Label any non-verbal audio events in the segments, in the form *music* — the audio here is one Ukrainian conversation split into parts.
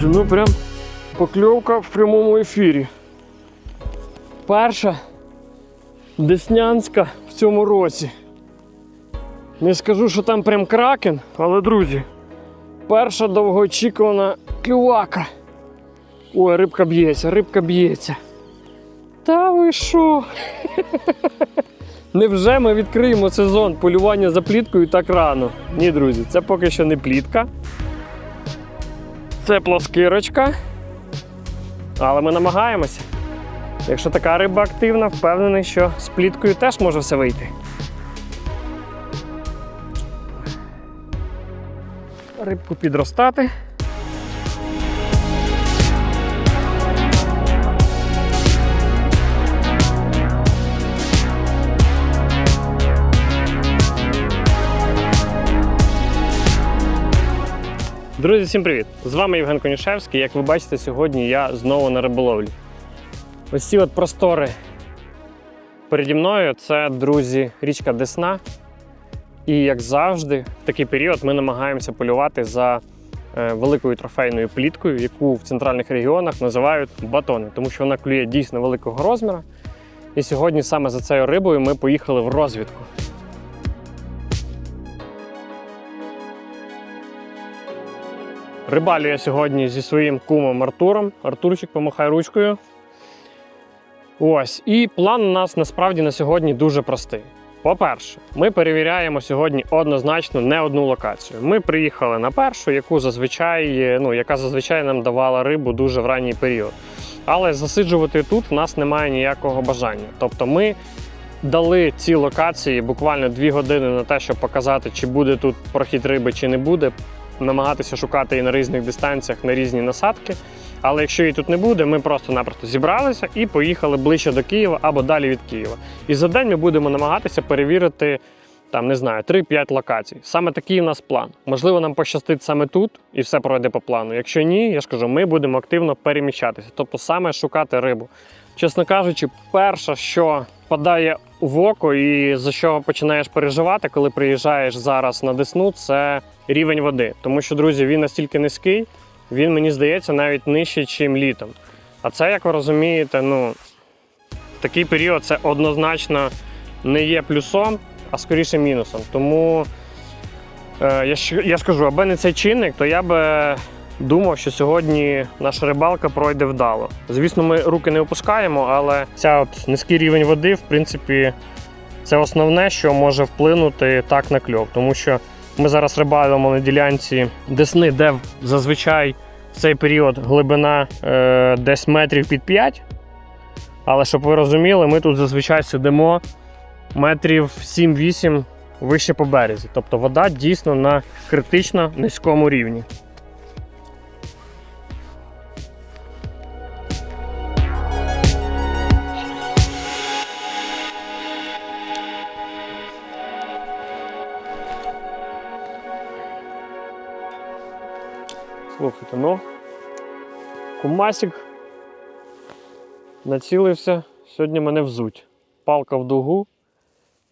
друзі, ну прям покльовка в прямому ефірі. Перша Деснянська в цьому році. Не скажу, що там прям кракен, але, друзі, перша довгоочікувана клювака. Ой, рибка б'ється, рибка б'ється. Та ви що? *laughs* Невже ми відкриємо сезон полювання за пліткою так рано? Ні, друзі, це поки що не плітка. Це плоскирочка. Але ми намагаємося. Якщо така риба активна, впевнений, що з пліткою теж може все вийти. Рибку підростати. Друзі, всім привіт! З вами Євген Конішевський. Як ви бачите, сьогодні я знову на риболовлі. Ось ці от простори переді мною це, друзі, річка Десна. І як завжди, в такий період ми намагаємося полювати за е, великою трофейною пліткою, яку в центральних регіонах називають батони, тому що вона клює дійсно великого розміру. І сьогодні саме за цією рибою ми поїхали в розвідку. Рибалю я сьогодні зі своїм кумом Артуром. Артурчик, помахай ручкою. Ось. І план у нас насправді на сьогодні дуже простий. По-перше, ми перевіряємо сьогодні однозначно не одну локацію. Ми приїхали на першу, яку зазвичай, ну, яка зазвичай нам давала рибу дуже в ранній період. Але засиджувати тут в нас немає ніякого бажання. Тобто ми дали ці локації буквально дві години на те, щоб показати, чи буде тут прохід риби, чи не буде. Намагатися шукати її на різних дистанціях, на різні насадки. Але якщо її тут не буде, ми просто-напросто зібралися і поїхали ближче до Києва або далі від Києва. І за день ми будемо намагатися перевірити там, не знаю, 3-5 локацій. Саме такий у нас план. Можливо, нам пощастить саме тут і все пройде по плану. Якщо ні, я ж кажу, ми будемо активно переміщатися, тобто саме шукати рибу. Чесно кажучи, перше, що впадає в око і за що починаєш переживати, коли приїжджаєш зараз на Десну, це рівень води. Тому що, друзі, він настільки низький, він мені здається навіть нижчий, ніж літом. А це, як ви розумієте, ну такий період це однозначно не є плюсом, а скоріше мінусом. Тому е, я, я скажу, аби не цей чинник, то я би думав, що сьогодні наша рибалка пройде вдало. Звісно, ми руки не опускаємо, але ця от низький рівень води, в принципі, це основне, що може вплинути так на кльов. Тому що ми зараз рибалимо на ділянці Десни, де зазвичай в цей період глибина е, десь метрів під 5. Але щоб ви розуміли, ми тут зазвичай сидимо метрів 7-8 вище по березі. Тобто вода дійсно на критично низькому рівні. Слухайте, ну, кумасик націлився, сьогодні мене взуть. Палка в дугу,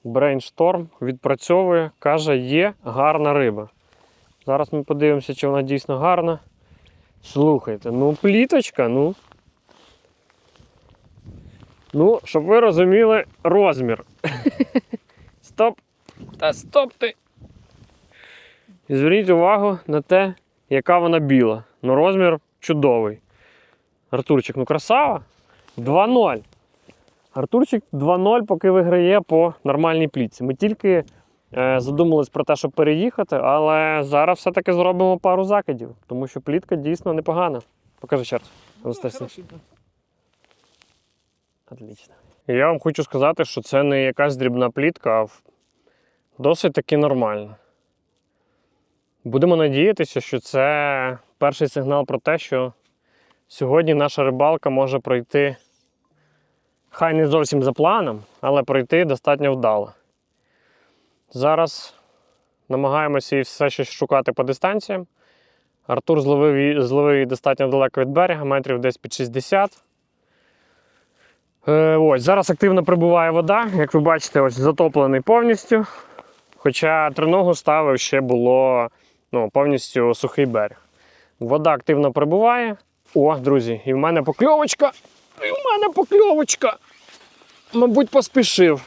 брейншторм відпрацьовує, каже, є гарна риба. Зараз ми подивимося, чи вона дійсно гарна. Слухайте, ну пліточка, ну. Ну, щоб ви розуміли розмір. *laughs* Стоп! Та стоп ти! І зверніть увагу на те, яка вона біла. Ну, розмір чудовий. Артурчик, ну красава. 2-0. Артурчик 2-0 поки виграє по нормальній плітці. Ми тільки е, задумались про те, щоб переїхати, але зараз все-таки зробимо пару закидів, тому що плітка дійсно непогана. Покажи ще раз. Анастасія. Отлично. Я вам хочу сказати, що це не якась дрібна плітка, а досить таки нормальна. Будемо надіятися, що це перший сигнал про те, що сьогодні наша рибалка може пройти, хай не зовсім за планом, але пройти достатньо вдало. Зараз намагаємося її все ще шукати по дистанціям. Артур зловив, зловив її достатньо далеко від берега, метрів десь під 60. Е, ось, зараз активно прибуває вода, як ви бачите, ось затоплений повністю. Хоча триногу ставив ще було ну, повністю сухий берег. Вода активно прибуває. О, друзі, і в мене покльовочка. І в мене покльовочка. Мабуть, поспішив.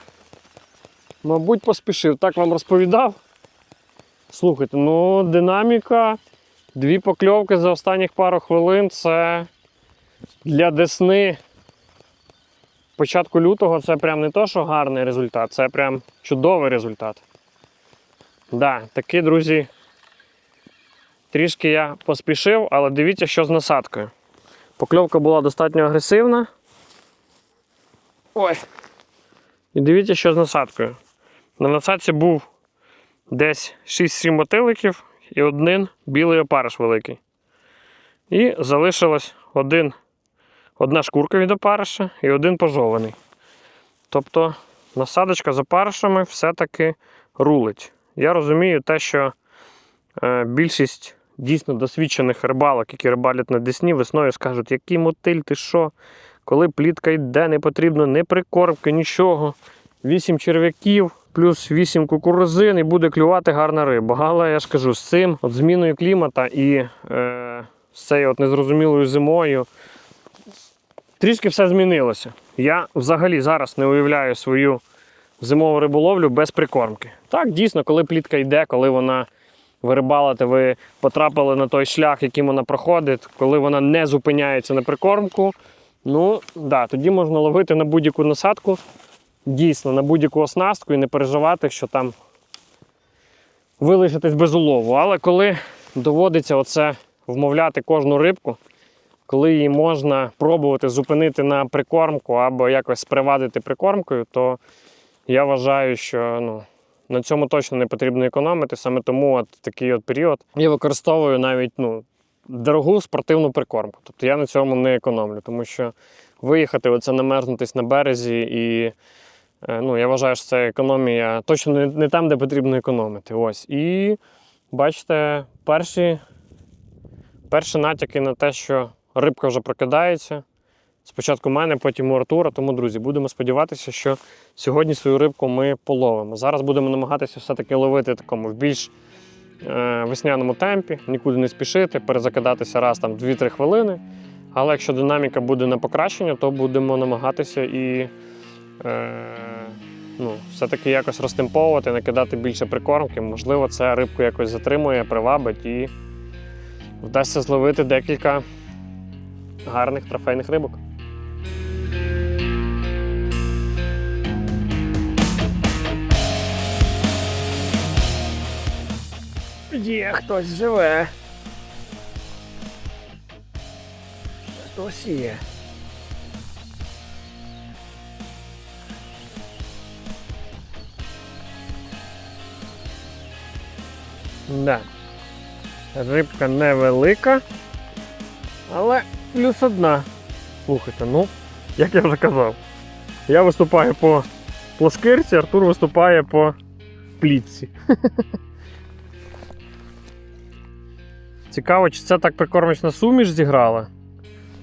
Мабуть, поспішив. Так вам розповідав. Слухайте, ну динаміка. Дві покльовки за останніх пару хвилин це для Десни початку лютого це прям не то, що гарний результат, це прям чудовий результат. Да, таки, друзі, трішки я поспішив, але дивіться, що з насадкою. Покльовка була достатньо агресивна. Ой. І дивіться, що з насадкою. На насадці був десь 6-7 мотиликів і один білий опариш великий. І залишилось один, одна шкурка від опариша і один пожований. Тобто насадочка з опаришами все-таки рулить. Я розумію те, що е, більшість дійсно досвідчених рибалок, які рибалять на Десні, весною скажуть, який мотиль, ти що? Коли плітка йде, не потрібно ні прикормки, нічого. 8 черв'яків, плюс 8 кукурузин і буде клювати гарна риба. Але я ж кажу, з цим от зміною клімата і е, з цією от незрозумілою зимою трішки все змінилося. Я взагалі зараз не уявляю свою зимову риболовлю без прикормки. Так, дійсно, коли плітка йде, коли вона ви рибалите, ви потрапили на той шлях, яким вона проходить, коли вона не зупиняється на прикормку. Ну, да, тоді можна ловити на будь-яку насадку, дійсно, на будь-яку оснастку і не переживати, що там ви лишитесь без улову. Але коли доводиться оце вмовляти кожну рибку, коли її можна пробувати зупинити на прикормку або якось спривадити прикормкою, то я вважаю, що ну, на цьому точно не потрібно економити. Саме тому от такий от період я використовую навіть ну, дорогу спортивну прикормку. Тобто я на цьому не економлю, тому що виїхати, оце намерзнутись на березі і е, ну, я вважаю, що це економія точно не, не там, де потрібно економити. Ось. І бачите, перші, перші натяки на те, що рибка вже прокидається. Спочатку мене, потім у Артура. Тому, друзі, будемо сподіватися, що сьогодні свою рибку ми половимо. Зараз будемо намагатися все-таки ловити такому в більш е, весняному темпі, нікуди не спішити, перезакидатися раз там 2-3 хвилини. Але якщо динаміка буде на покращення, то будемо намагатися і е, ну, все-таки якось розтемповувати, накидати більше прикормки. Можливо, це рибку якось затримує, привабить і вдасться зловити декілька гарних трофейних рибок. Є хтось живе. Хтось є. Да. Рибка невелика, але плюс одна. Слухайте, ну, як я вже казав, я виступаю по плоскирці, Артур виступає по плітці. *laughs* Цікаво, чи це так прикормочна суміш зіграла?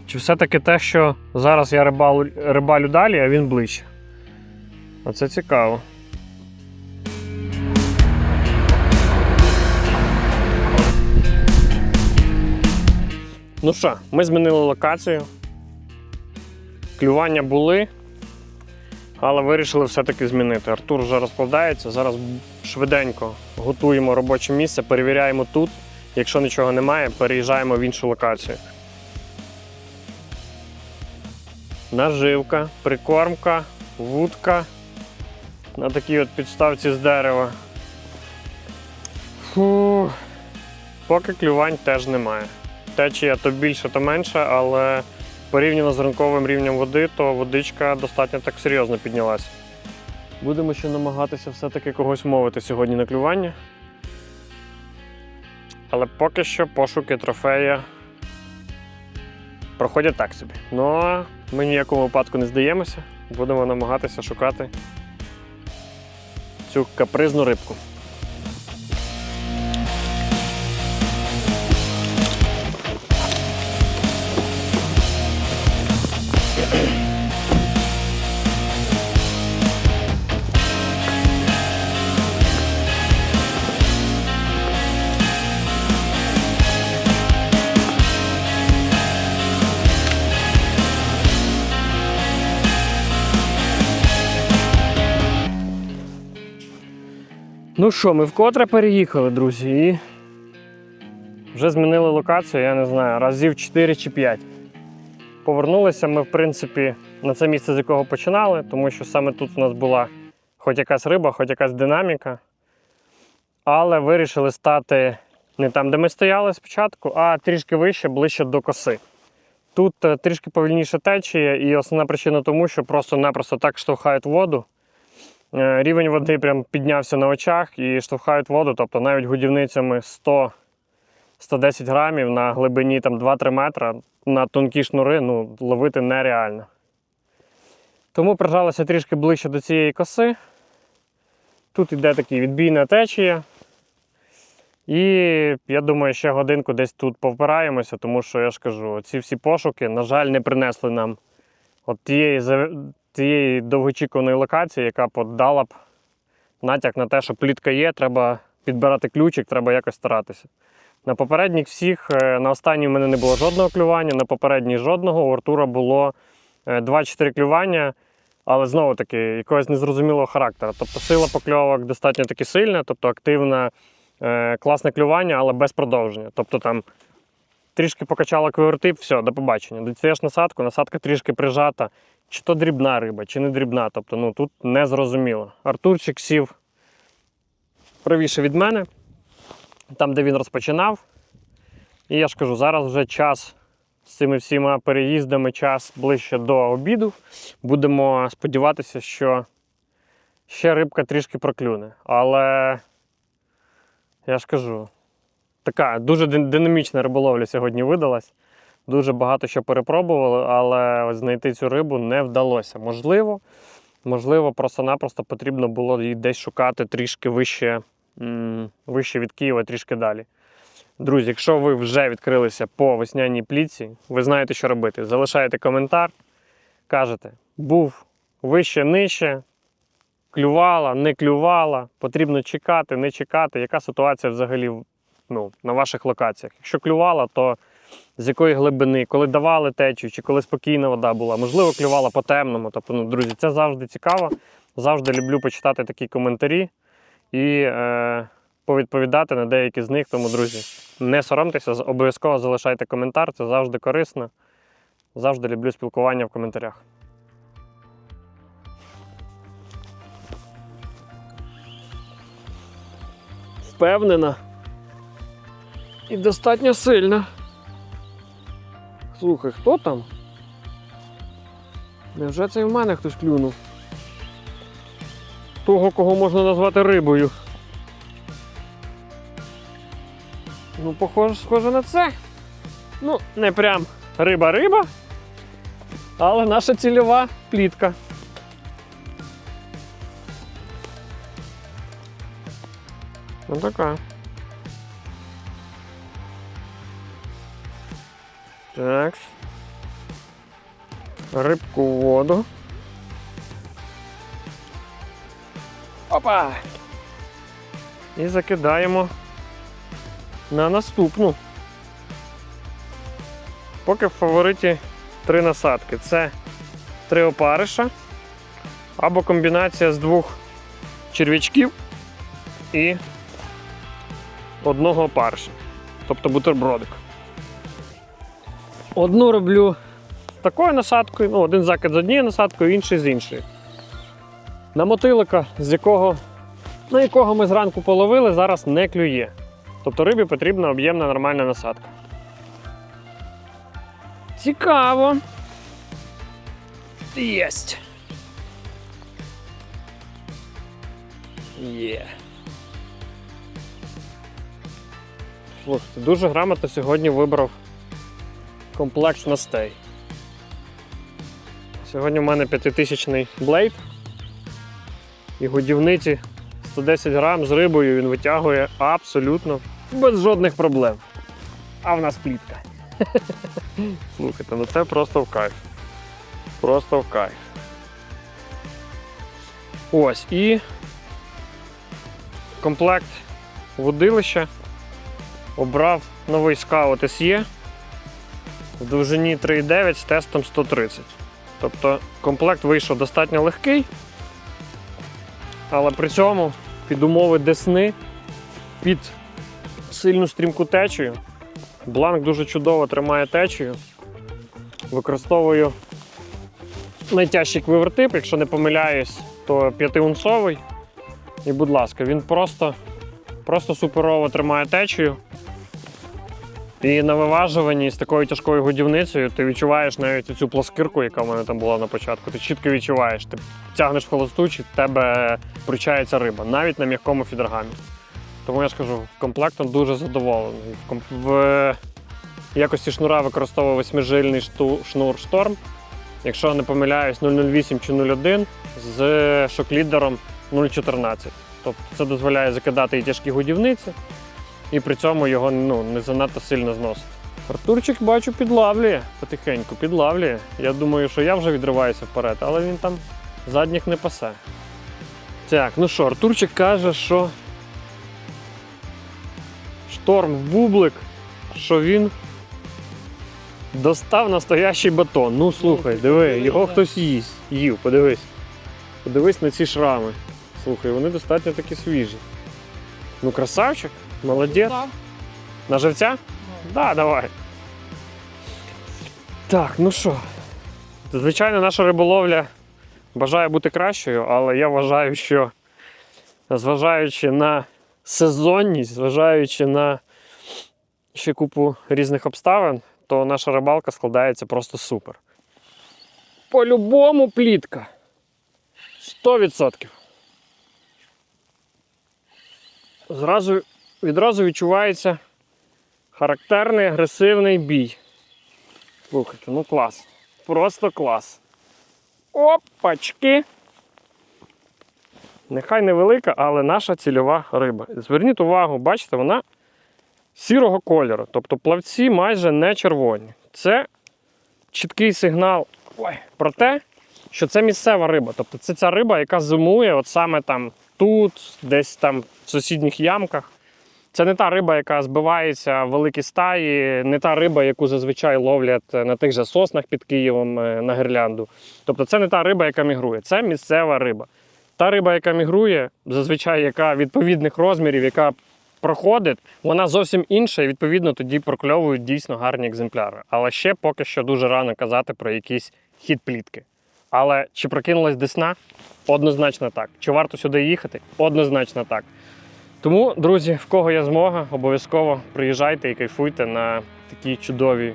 Чи все-таки те, що зараз я рибалю, рибалю далі, а він ближче? Оце цікаво. Ну що, ми змінили локацію. Клювання були, але вирішили все-таки змінити. Артур вже розкладається. Зараз швиденько готуємо робоче місце, перевіряємо тут. Якщо нічого немає, переїжджаємо в іншу локацію. Наживка, прикормка, вудка на такій от підставці з дерева. Фу. Поки клювань теж немає. Течія то більше, то менше, але порівняно з ранковим рівнем води, то водичка достатньо так серйозно піднялася. Будемо ще намагатися все-таки когось мовити сьогодні на клювання. Але поки що пошуки трофея проходять так собі. Ну ми ніякому випадку не здаємося. Будемо намагатися шукати цю капризну рибку. Ну що, ми вкотре переїхали, друзі, і вже змінили локацію, я не знаю, разів 4 чи 5. Повернулися ми, в принципі, на це місце, з якого починали, тому що саме тут у нас була хоч якась риба, хоч якась динаміка. Але вирішили стати не там, де ми стояли спочатку, а трішки вище, ближче до коси. Тут е, трішки повільніше течія, і основна причина тому, що просто-напросто так штовхають воду. Е, Рівень води прям піднявся на очах і штовхають воду, тобто навіть годівницями 100 110 грамів на глибині там 2-3 метра на тонкі шнури ну, ловити нереально. Тому прижалися трішки ближче до цієї коси. Тут іде такий відбійна течія. І я думаю, ще годинку десь тут повпираємося, тому що я ж кажу, ці всі пошуки, на жаль, не принесли нам от тієї, тієї довгоочікуваної локації, яка б от дала б натяк на те, що плітка є, треба підбирати ключик, треба якось старатися. На попередніх всіх, е, на останній в мене не було жодного клювання, на попередній жодного. У Артура було е, 2-4 клювання, але знову таки якогось незрозумілого характеру. Тобто сила покльовок достатньо таки сильна, тобто активна, е, класне клювання, але без продовження. Тобто там трішки покачала квивертип, все, до побачення. Дістаєш насадку, насадка трішки прижата. Чи то дрібна риба, чи не дрібна. Тобто ну, тут не зрозуміло. Артурчик сів правіше від мене там, де він розпочинав. І я ж кажу, зараз вже час з цими всіма переїздами, час ближче до обіду. Будемо сподіватися, що ще рибка трішки проклюне. Але я ж кажу, така дуже динамічна риболовля сьогодні видалась. Дуже багато що перепробували, але знайти цю рибу не вдалося. Можливо, можливо, просто-напросто потрібно було її десь шукати трішки вище вище від Києва, трішки далі. Друзі, якщо ви вже відкрилися по весняній пліці, ви знаєте, що робити. Залишаєте коментар, кажете, був вище, нижче, клювала, не клювала, потрібно чекати, не чекати. Яка ситуація взагалі ну, на ваших локаціях? Якщо клювала, то з якої глибини, коли давали течію, чи коли спокійна вода була, можливо, клювала по темному. Тобто, ну, друзі, це завжди цікаво. Завжди люблю почитати такі коментарі і е, повідповідати на деякі з них. Тому, друзі, не соромтеся, обов'язково залишайте коментар, це завжди корисно. Завжди люблю спілкування в коментарях. Впевнена і достатньо сильна. Слухай, хто там? Невже це і в мене хтось клюнув? того, кого можна назвати рибою. Ну, похоже, схоже на це. Ну, не прям риба-риба, але наша цільова плітка. Ну така. Так. Рибку в воду. Опа! І закидаємо на наступну. Поки в фавориті три насадки. Це три опариша або комбінація з двох черв'ячків і одного опариша. Тобто бутербродик. Одну роблю з такою насадкою, ну, один закид з однією насадкою, інший з іншою. На мотилика, з якого, на якого ми зранку половили, зараз не клює. Тобто рибі потрібна об'ємна нормальна насадка. Цікаво. Єсть. Є. Слухайте, дуже грамотно сьогодні вибрав комплекс настей. Сьогодні в мене 5000 блейд. І годівниці 110 грам з рибою він витягує абсолютно без жодних проблем. А в нас плітка. *laughs* Слухайте, ну це просто в кайф. Просто в кайф. Ось і комплект водилища обрав новий скаут SE в довжині 3,9 з тестом 130. Тобто комплект вийшов достатньо легкий, але при цьому під умови десни, під сильну стрімку течію. Бланк дуже чудово тримає течію. Використовую найтяжчий квивертип, якщо не помиляюсь, то п'ятиунцовий. І, будь ласка, він просто, просто суперово тримає течію. І на виважуванні з такою тяжкою годівницею ти відчуваєш навіть цю плоскирку, яка в мене там була на початку. Ти чітко відчуваєш. Ти тягнеш в холостучі, в тебе причається риба, навіть на м'якому фідергамі. Тому я скажу, комплектом дуже задоволений. В, в якості шнура використовував восьмижильний шнур шторм. Якщо не помиляюсь, 008 чи 01 з шоклідером 0,14. Тобто це дозволяє закидати і тяжкі годівниці, і при цьому його ну, не занадто сильно зносити. Артурчик, бачу, підлавлює потихеньку, підлавлює. Я думаю, що я вже відриваюся вперед, але він там задніх не пасе. Так, ну що, Артурчик каже, що шторм в бублик, що він достав настоящий батон. Ну слухай, диви, його хтось їсть. Їв, подивись. Подивись на ці шрами. Слухай, вони достатньо такі свіжі. Ну, красавчик, молодець. На живця? Да, давай. Так, ну що. Звичайно, наша риболовля бажає бути кращою, але я вважаю, що зважаючи на сезонність, зважаючи на ще купу різних обставин, то наша рибалка складається просто супер. По-любому плітка. 100%. Зразу, відразу відчувається характерний агресивний бій. Слухайте, ну клас. Просто клас. Опачки. Нехай невелика, але наша цільова риба. Зверніть увагу, бачите, вона сірого кольору. Тобто плавці майже не червоні. Це чіткий сигнал ой, про те, що це місцева риба. Тобто це ця риба, яка зимує от саме там тут, десь там в сусідніх ямках. Це не та риба, яка збивається в великі стаї, не та риба, яку зазвичай ловлять на тих же соснах під Києвом е, на гірлянду. Тобто це не та риба, яка мігрує, це місцева риба. Та риба, яка мігрує, зазвичай яка відповідних розмірів, яка проходить, вона зовсім інша, і відповідно тоді прокльовують дійсно гарні екземпляри. Але ще поки що дуже рано казати про якийсь хід плітки. Але чи прокинулась десна? Однозначно так. Чи варто сюди їхати? Однозначно так. Тому, друзі, в кого є змога, обов'язково приїжджайте і кайфуйте на такі чудові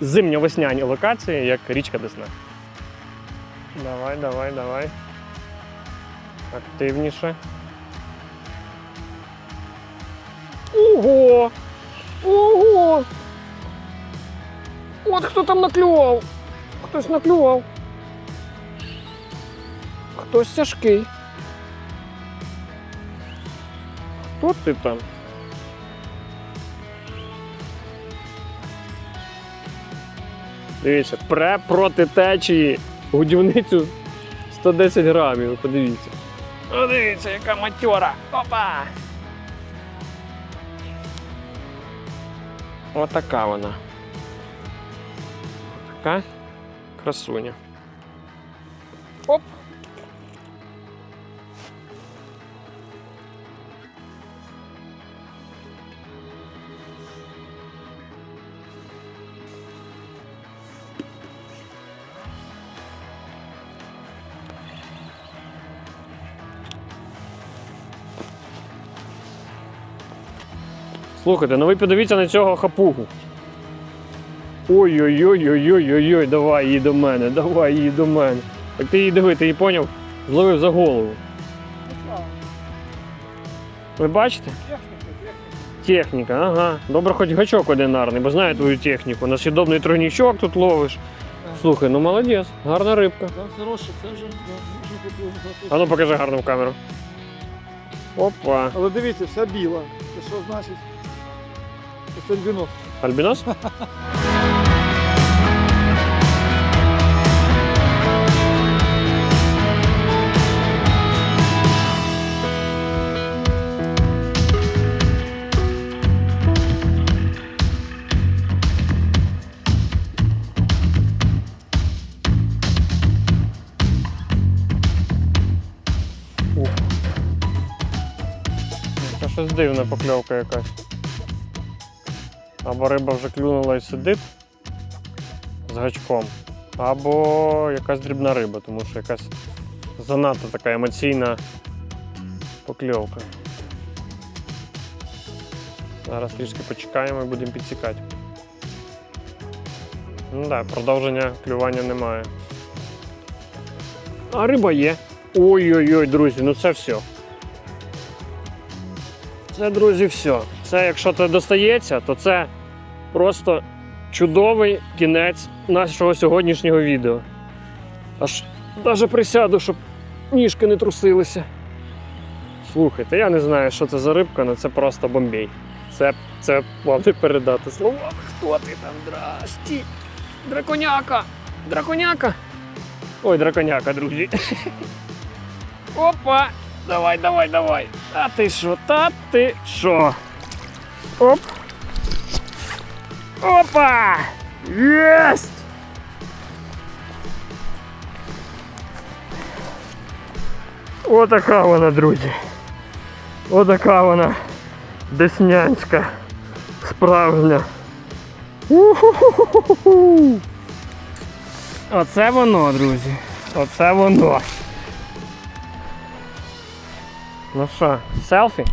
зимньо-весняні локації, як річка Десна. Давай, давай, давай. Активніше. Ого! Ого! От хто там наклював! Хтось наклював. Хтось тяжкий. Хто ти там? Дивіться, пре проти течії годівницю 110 грамів, подивіться. О, дивіться, яка матьора. Опа! Отака вона. Така красуня. Оп! Слухайте, ну ви подивіться на цього хапугу. Ой-ой-ой-ой-ой-ой-ой, давай її до мене, давай її до мене. Так ти її диви, ти її поняв? Зловив за голову. Ви бачите? Техніка, ага. Добре, хоч гачок одинарний, бо знаю твою техніку. На сідобний тройнічок тут ловиш. Слухай, ну молодець, гарна рибка. Да, хороше, це вже. А ну покажи гарну камеру. Опа. Але дивіться, вся біла. Це що значить? Это альбинос. Альбинос? Це щось дивна покльовка якась. Або риба вже клюнула і сидить з гачком, або якась дрібна риба, тому що якась занадто така емоційна покльовка. Зараз трішки почекаємо і будемо підсікати. Ну так, продовження клювання немає. А риба є. Ой-ой-ой, друзі, ну це все. Це, друзі, все. Це якщо це достається, то це просто чудовий кінець нашого сьогоднішнього відео. Аж навіть присяду, щоб ніжки не трусилися. Слухайте, я не знаю, що це за рибка, але це просто бомбей. Це, це вам не передати словами. Хто ти там? Здрасті! Драконяка! Драконяка! Ой, драконяка, друзі. *laughs* Опа! Давай, давай, давай! Та ти що, та ти що? Оп! Опа! Єсть! Отака вона, друзі. Отака вона. Деснянська. Справжня. У-ху-ху-ху-ху. Оце воно, друзі. Оце воно. Ну що, селфі?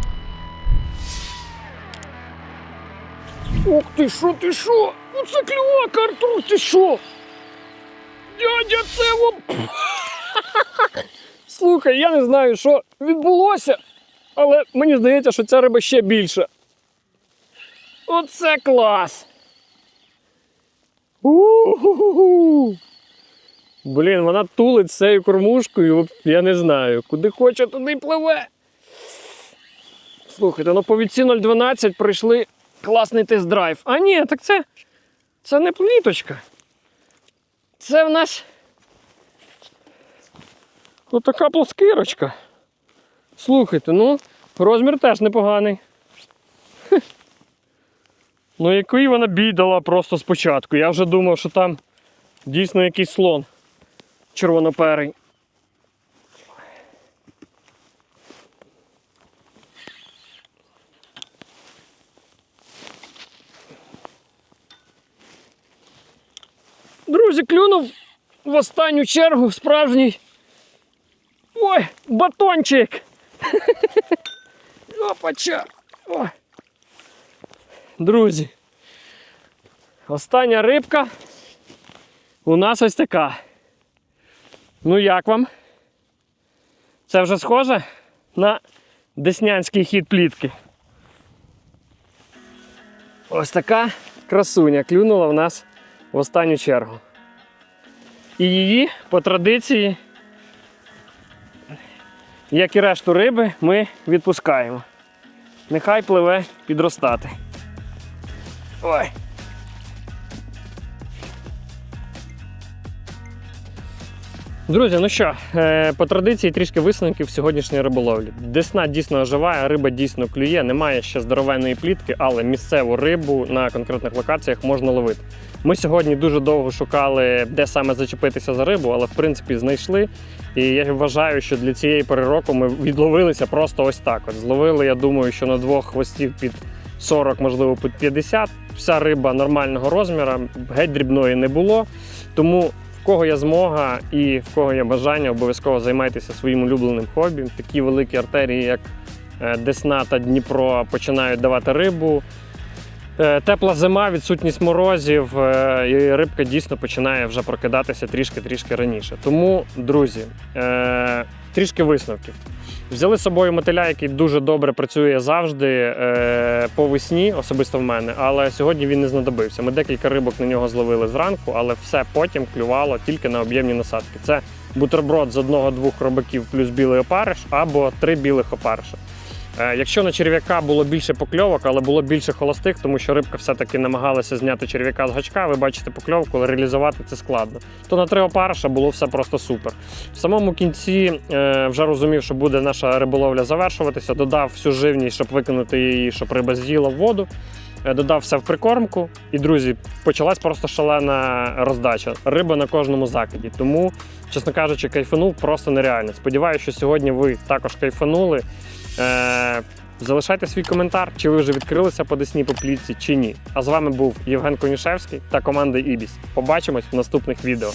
Ух ти що, ти що? Ну це клювака, Артур, ти що? Дядя, це во... *laughs* Слухай, я не знаю, що відбулося, але мені здається, що ця риба ще більша. Оце клас! У-ху-ху-ху. Блін, вона тулить цією кормушкою, я не знаю, куди хоче, туди пливе. Слухайте, ну по відці 012 пройшли класний тест-драйв. А ні, так це. Це не пліточка. Це в нас. Отака плоскирочка. Слухайте, ну, розмір теж непоганий. Ну, який вона бій дала просто спочатку. Я вже думав, що там дійсно якийсь слон червоноперий. Друзі, клюнув в останню чергу справжній. Ой, батончик! *laughs* Опача! Ой. Друзі, остання рибка у нас ось така. Ну як вам? Це вже схоже на деснянський хід плітки. Ось така красуня клюнула в нас в останню чергу. І її по традиції, як і решту риби, ми відпускаємо. Нехай пливе підростати. Ой. Друзі, ну що, е, по традиції трішки висновків сьогоднішньої риболовлі. Десна дійсно оживає, риба дійсно клює, немає ще здоровенної плітки, але місцеву рибу на конкретних локаціях можна ловити. Ми сьогодні дуже довго шукали, де саме зачепитися за рибу, але в принципі знайшли. І я вважаю, що для цієї пори року ми відловилися просто ось так. От зловили, я думаю, що на двох хвостів під 40, можливо, під 50. Вся риба нормального розміру, геть дрібної не було. Тому в кого є змога і в кого є бажання, обов'язково займайтеся своїм улюбленим хобі. Такі великі артерії, як е, Десна та Дніпро, починають давати рибу. Е, Тепла зима, відсутність морозів, е, і рибка дійсно починає вже прокидатися трішки-трішки раніше. Тому, друзі, е, трішки висновків. Взяли з собою мотиля, який дуже добре працює завжди по весні, особисто в мене, але сьогодні він не знадобився. Ми декілька рибок на нього зловили зранку, але все потім клювало тільки на об'ємні насадки. Це бутерброд з одного-двох робаків плюс білий опариш або три білих опариша. Е, Якщо на черв'яка було більше покльовок, але було більше холостих, тому що рибка все-таки намагалася зняти черв'яка з гачка, ви бачите покльовку, але реалізувати це складно. То на три опариша було все просто супер. В самому кінці е, вже розумів, що буде наша риболовля завершуватися, додав всю живність, щоб викинути її, щоб риба з'їла в воду. Е, Додав все в прикормку, і друзі, почалась просто шалена роздача. Риба на кожному закиді. Тому, чесно кажучи, кайфанув просто нереально. Сподіваюся, що сьогодні ви також кайфанули. Е, Залишайте свій коментар, чи ви вже відкрилися по десній поплітці, чи ні. А з вами був Євген Конюшевський та команда Ібіс. Побачимось в наступних відео.